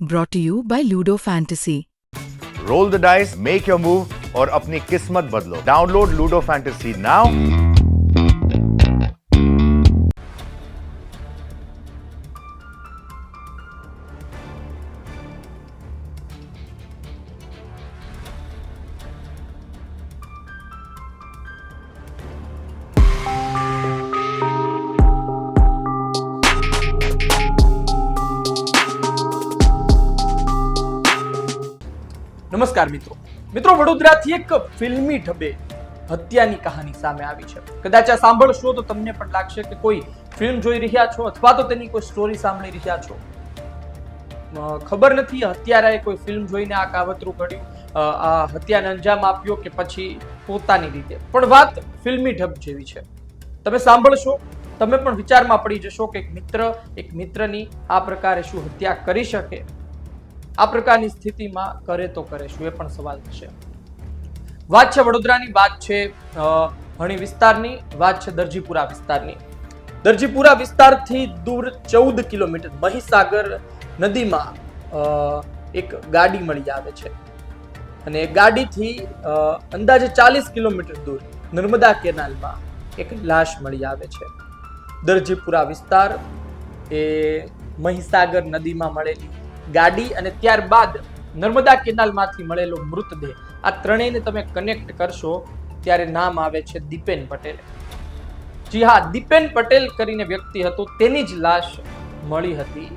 brought to you by Ludo Fantasy. Roll the dice, make your move, or apni kismat badlo. Download Ludo Fantasy now. નમસ્કાર મિત્રો. મિત્રો, વડોદરાથી એક ફિલ્મી ઢબે હત્યાની કહાની સામે આવી છે. કદાચ આ સાંભળશો તો તમને પણ લાગશે કે કોઈ ફિલ્મ જોઈ રહ્યા છો અથવા તો તેની કોઈ સ્ટોરી સાંભળી રહ્યા છો. ખબર નથી, હત્યારાએ કોઈ ફિલ્મ જોઈને આ કાવતરું ઘડ્યું આ હત્યાને અંજામ આપ્યો કે પછી પોતાની રીતે. પણ વાત ફિલ્મી ઢબ જેવી છે. તમે સાંભળશો, તમે પણ વિચારમાં પડી જશો કે એક મિત્ર, એક મિત્રની આ પ્રકારે શું હત્યા કરી શકે? આ પ્રકારની સ્થિતિમાં કરે તો કરે શું એ પણ સવાલ થશે વાત છે વડોદરાની, વાત છે હણી વિસ્તારની, વાત છે દરજીપુરા વિસ્તારની. દરજીપુરા વિસ્તારથી દૂર ચૌદ કિલોમીટર મહીસાગર નદીમાં એક ગાડી મળી આવે છે. અને એ ગાડીથી અંદાજે ચાલીસ કિલોમીટર દૂર નર્મદા કેનાલમાં એક લાશ મળી આવે છે. દરજીપુરા વિસ્તાર એ મહીસાગર નદીમાં મળેલી ગાડી અને ત્યારબાદ નર્મદા કેનાલમાંથી મળેલો મૃતદેહ. આ ત્રણેયને તમે કનેક્ટ કરશો ત્યારે નામ આવે છે દીપેન પટેલ. જી હા, દીપેન પટેલ કરીને વ્યક્તિ હતો, તેની જ લાશ મળી હતી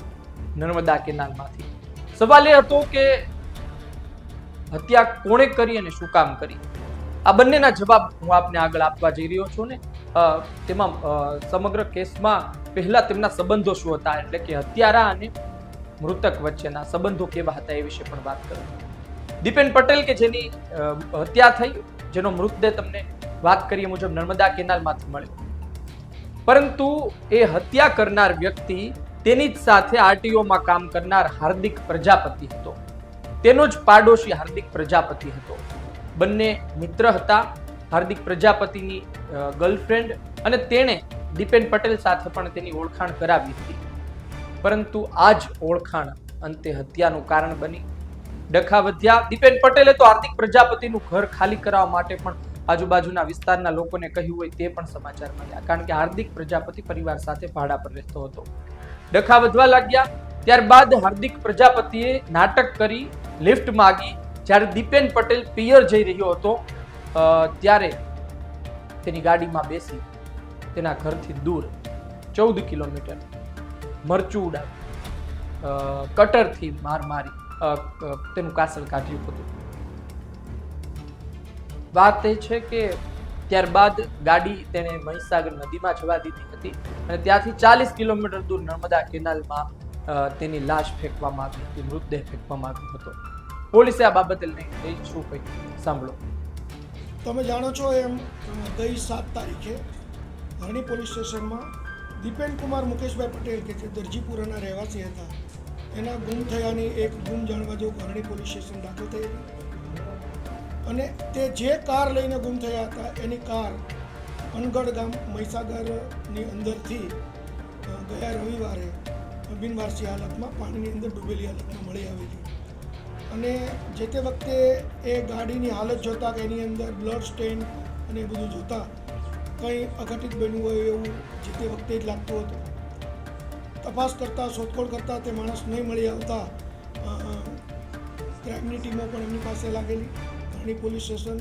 નર્મદા કેનાલમાંથી. સવાલ એ હતો કે હત્યા કોણે કરી અને શું કામ કરી? આ બંનેના જવાબ હું આપને આગળ આપવા જઈ રહ્યો છું ને. તેમાં સમગ્ર કેસમાં પહેલા તેમના સંબંધો શું હતા? એટલે કે હત્યારા અને મૃતક વચ્ચેના સંબંધો કેવા હતા એ વિશે પણ વાત કરી દીપેન પટેલ કે જેની હત્યા થઈ, જેનો મૃતદેહ તમને વાત કરીએ મુજબ નર્મદા કેનાલમાંથી મળ્યો. પરંતુ એ હત્યા કરનાર વ્યક્તિ તેની જ સાથે આરટીઓમાં કામ કરનાર હાર્દિક પ્રજાપતિ હતો. તેનો જ પાડોશી હાર્દિક પ્રજાપતિ હતો. બંને મિત્ર હતા, હાર્દિક પ્રજાપતિની ગર્લફ્રેન્ડ અને તેણે દીપેન પટેલ સાથે પણ તેની ઓળખાણ કરાવી હતી. પરંતુ આ જ ઓળખાણ અંતે હત્યાનું કારણ બની. ડખા વધ્યા. દીપેન પટેલે તો હાર્દિક પ્રજાપતિનું ઘર ખાલી કરાવવા માટે પણ આજુબાજુના વિસ્તારના લોકોને કહ્યું હોય તે પણ સમાચાર મળ્યા. કારણ કે હાર્દિક પ્રજાપતિ પરિવાર સાથે ભાડા પર રહેતો હતો. ડખા વધવા લાગ્યા. ત્યારબાદ હાર્દિક પ્રજાપતિએ નાટક કરી, લિફ્ટ માગી. જ્યારે દીપેન પટેલ પિયર જઈ રહ્યો હતો ત્યારે તેની ગાડીમાં બેસી તેના ઘરથી દૂર ચૌદ કિલોમીટર મરચું ઉડાવ્યું કટરથી માર મારી તેનું કાસળ કાઢ્યું હતું. વાત એ છે કે ત્યારબાદ ગાડી તેણે મહીસાગર નદીમાં જવા દીધી હતી અને ત્યાંથી ચાલીસ કિલોમીટર દૂર નર્મદા કેનાલમાં તેની લાશ ફેંકવામાં આવી હતી, મૃતદેહ ફેંકવામાં આવ્યો હતો. પોલીસે આ બાબતે લઈને શું કહ્યું સાંભળો. તમે જાણો છો એમ ગઈ સાત તારીખે હરણી પોલીસ સ્ટેશનમાં દીપેન કુમાર મુકેશભાઈ પટેલ કે જે દરજીપુરાના રહેવાસી હતા, એના ગુમ થયાની એક ગુમ જાણવા જો હરણી પોલીસ સ્ટેશન દાખલ થઈ હતી અને તે જે કાર લઈને ગુમ થયા હતા, એની કાર અનગઢ ગામ મહીસાગરની અંદરથી ગયા રવિવારે બિનવારસી હાલતમાં પાણીની અંદર ડૂબેલી હાલતમાં મળી આવેલી અને જે તે વખતે એ ગાડીની હાલત જોતાં કે એની અંદર બ્લડ સ્ટેન અને એ બધું જોતાં કંઈ અઘટિત બન્યું હોય એવું જે તે વખતે જ લાગતું હતું. તપાસ કરતાં, શોધખોળ કરતાં તે માણસ નહીં મળી આવતા ક્રાઇમની ટીમો પણ એમની પાસે લાગેલી. ઘણી પોલીસ સ્ટેશન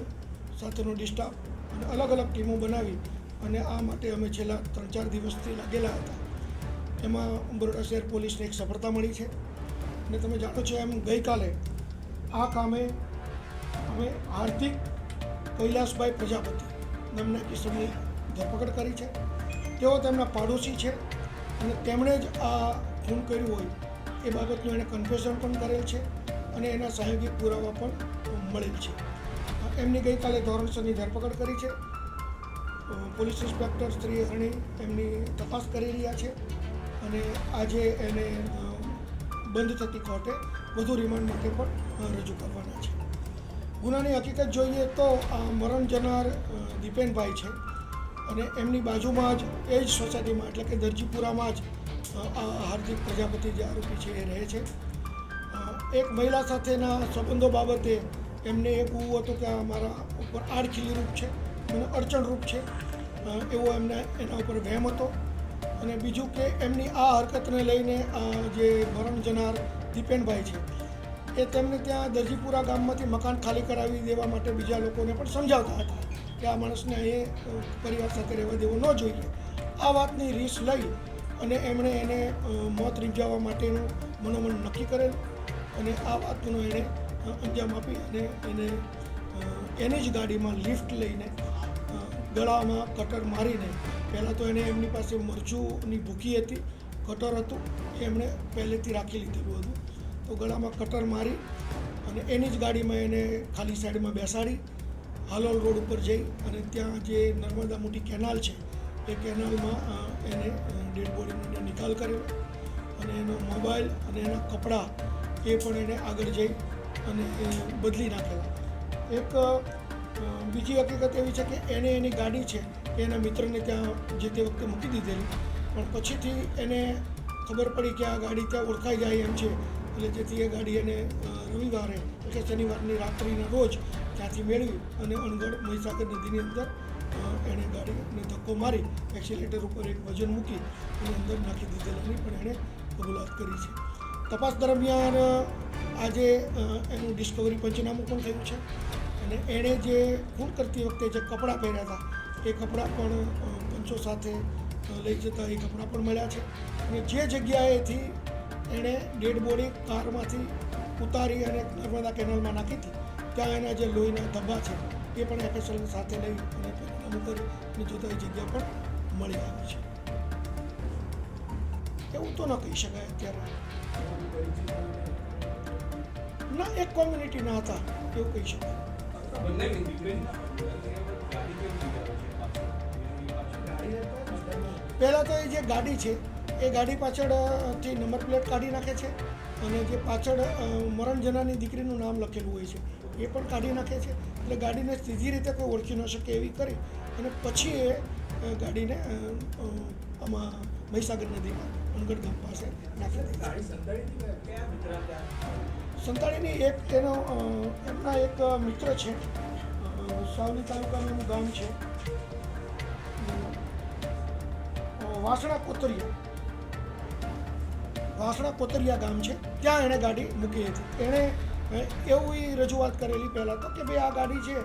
સાથેનો ડિસ્ટાફ અને અલગ અલગ ટીમો બનાવી અને આ માટે અમે છેલ્લા ત્રણ ચાર દિવસથી લાગેલા હતા. એમાં બરોડા શહેર પોલીસને એક સફળતા મળી છે. અને તમે જાણો છો એમ ગઈકાલે આ કામે અમે હાર્દિક કૈલાસભાઈ પ્રજાપતિ નામના કિશોરની ધરપકડ કરી છે. તેઓ તેમના પાડોશી છે અને તેમણે જ આ ખૂન કર્યું હોય એ બાબતનું એણે કન્ફેશન પણ કરેલ છે અને એના સહયોગી પુરાવા પણ મળેલ છે. એમની ગઈકાલે ધોરણસરની ધરપકડ કરી છે. પોલીસ ઇન્સ્પેક્ટર શ્રી હરણી એમની તપાસ કરી રહ્યા છે અને આજે એને બંધ થતી કોર્ટે વધુ રિમાન્ડ માટે પણ રજૂ કરવાના છે. ગુનાની હકીકત જોઈએ તો આ મરણ જનાર દીપેનભાઈ છે. અને એમની બાજુમાં જ, એ જ સોસાયટીમાં, એટલે કે દરજીપુરામાં જ આ હાર્દિક પ્રજાપતિ જે આરોપી છે એ રહે છે. એક મહિલા સાથેના સંબંધો બાબતે એમને એ એવું હતું કે આ મારા ઉપર આડખીલી રૂપ છે, મને અડચણરૂપ છે. એવો એમને એના ઉપર વહેમ હતો. અને બીજું કે એમની આ હરકતને લઈને જે મરણ જનાર દીપેનભાઈ છે એ તેમને ત્યાં દરજીપુરા ગામમાંથી મકાન ખાલી કરાવી દેવા માટે બીજા લોકોને પણ સમજાવતા હતા કે આ માણસને એ પરિવાર સાથે રહેવા દેવો ન જોઈએ. આ વાતની રીસ લઈ અને એમણે એને મોત રીંજાવવા માટેનું મનોમન નક્કી કરેલ અને આ વાતનો એણે અંજામ આપી અને એને એની જ ગાડીમાં લિફ્ટ લઈને ગળામાં કટર મારીને પહેલાં તો એને એમની પાસે મરચુંની ભૂકી હતી, કટર હતું એમણે પહેલેથી રાખી લીધેલું હતું. તો ગળામાં કટર મારી અને એની જ ગાડીમાં એને ખાલી સાઈડમાં બેસાડી હાલોલ રોડ ઉપર જઈ અને ત્યાં જે નર્મદા મોટી કેનાલ છે, એ કેનાલમાં એને ડેડ બોડીનો નિકાલ કર્યો અને એનો મોબાઈલ અને એના કપડાં એ પણ એને આગળ જઈ અને બદલી નાખેલા. એક બીજી હકીકત એવી છે કે એને એની ગાડી છે એના મિત્રને ત્યાં જે તે વખતે મૂકી દીધેલી. પણ પછીથી એને ખબર પડી કે આ ગાડી ત્યાં ઓળખાઈ જાય એમ છે એટલે જેથી એ ગાડી એને રવિવારે એટલે શનિવારની રાત્રિના રોજ ત્યાંથી મેળવી અને અણગઢ મહીસાગર નદીની અંદર એણે ગાડીને ધક્કો મારી, એક્સિલેટર ઉપર એક વજન મૂકી અને અંદર નાખી દીધેલાની પણ એણે કબૂલાત કરી છે. તપાસ દરમિયાન આજે એનું ડિસ્કવરી પંચનામું પણ થયું છે અને એણે જે ખૂન કરતી વખતે જે કપડાં પહેર્યા હતા, એ કપડાં પણ પંચો સાથે લઈ જતા એ કપડાં પણ મળ્યા છે. અને જે જગ્યાએથી એણે ડેડ બોડી કારમાંથી ઉતારી અને નર્મદા કેનાલમાં નાખી હતી. ત્યાં એના જે લોહીના ધબ્બા છે, એ પણ એફએસએલ સાથે લઈ અને અમુક એ જગ્યા પણ મળી આવે છે. એવું તો ન કહી શકાય અત્યારે. ના, એક કોમ્યુનિટીના હતા, એવું કહી શકાય. પહેલાં તો એ જે ગાડી છે એ ગાડી પાછળથી નંબર પ્લેટ કાઢી નાખે છે અને જે પાછળ મરણજનાની દીકરીનું નામ લખેલું હોય છે, એ પણ કાઢી નાખે છે. એટલે ગાડીને સીધી રીતે કોઈ ઓળખી ન શકે એવી કરી અને પછી એ ગાડીને આમાં મહીસાગર નદીમાં અનગઢ ગામ પાસે નાખી દે સંતાડીની એક તેનો એમના એક મિત્ર છે સાવલી તાલુકાનું એનું ગામ છે. વાસણા કોતરિયા. વાસણા કોતરિયા ગામ છે. ત્યાં એણે ગાડી મૂકી હતી. એણે એવી રજૂઆત કરેલી પહેલાં તો કે ભાઈ આ ગાડી છે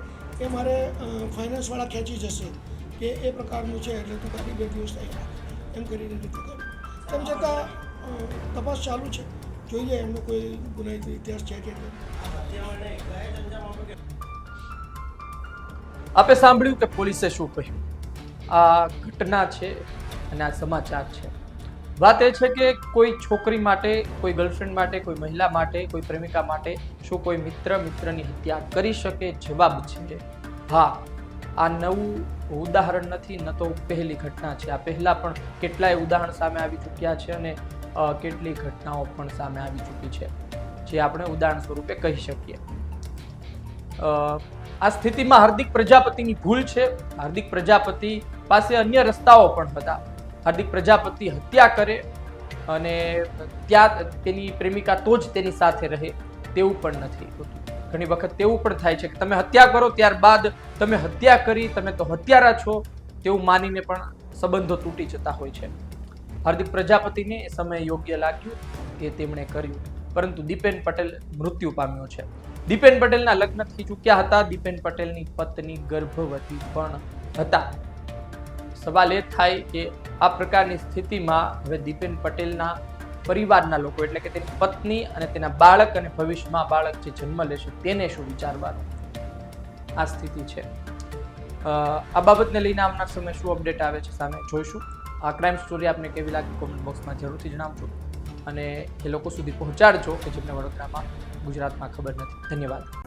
એ મારે ફાઇનાન્સવાળા ખેંચી જશે કે એ પ્રકારનું છે એટલે તું ગાડી બે દિવસ થઈ એમ કરીને રીતે કરી તેમ છતાં તપાસ ચાલુ છે. જોઈએ એમનો કોઈ ગુનાહિત ઇતિહાસ છે કે આપે સાંભળ્યું કે પોલીસે શું કહ્યું? આ ઘટના છે અને આ સમાચાર છે. વાત એ છે કે કોઈ છોકરી માટે, કોઈ ગર્લફ્રેન્ડ માટે, કોઈ મહિલા માટે, કોઈ પ્રેમિકા માટે શું કોઈ મિત્ર, મિત્રની હત્યા કરી શકે? જવાબ છે, હા. આ નવું ઉદાહરણ નથી, ન તો પહેલી ઘટના છે. આ પહેલાં પણ કેટલાય ઉદાહરણ સામે આવી ચૂક્યા છે અને કેટલી ઘટનાઓ પણ સામે આવી ચૂકી છે, જે આપણે ઉદાહરણ સ્વરૂપે કહી શકીએ. આ સ્થિતિમાં હાર્દિક પ્રજાપતિની ભૂલ છે. હાર્દિક પ્રજાપતિ પાસે અન્ય રસ્તાઓ પણ હતા. હાર્દિક પ્રજાપતિ હત્યા કરે અને ત્યાં તેની પ્રેમિકા તો જ તેની સાથે રહે તેવું પણ નથી ઘણી વખત તેવું પણ થાય છે કે તમે હત્યા કરો ત્યારબાદ તમે હત્યા કરી, તમે તો હત્યારા છો તેવું માનીને પણ સંબંધો તૂટી જતા હોય છે. હાર્દિક પ્રજાપતિને એ સમયે યોગ્ય લાગ્યું કે તેમણે કર્યું. પરંતુ દીપેન પટેલ મૃત્યુ પામ્યો છે. દીપેન પટેલના લગ્ન થઈ ચૂક્યા હતા. દીપેન પટેલની પત્ની ગર્ભવતી પણ હતા. સવાલ એ થાય કે આ પ્રકારની સ્થિતિમાં હવે દીપેન પટેલના પરિવારના લોકો, એટલે કે તેની પત્ની અને તેના બાળક અને ભવિષ્યમાં બાળક જે જન્મ લેશે તેને શું વિચારવાનું આ સ્થિતિ છે. આ બાબતને લઈને આવનાર સમય શું અપડેટ આવે છે સામે જોઈશું. આ ક્રાઇમ સ્ટોરી આપને કેવી લાગી કોમેન્ટ બોક્સમાં જરૂરથી જણાવજો. અને એ લોકો સુધી પહોંચાડજો કે જેમને વડોદરામાં ગુજરાતમાં ખબર નથી. ધન્યવાદ.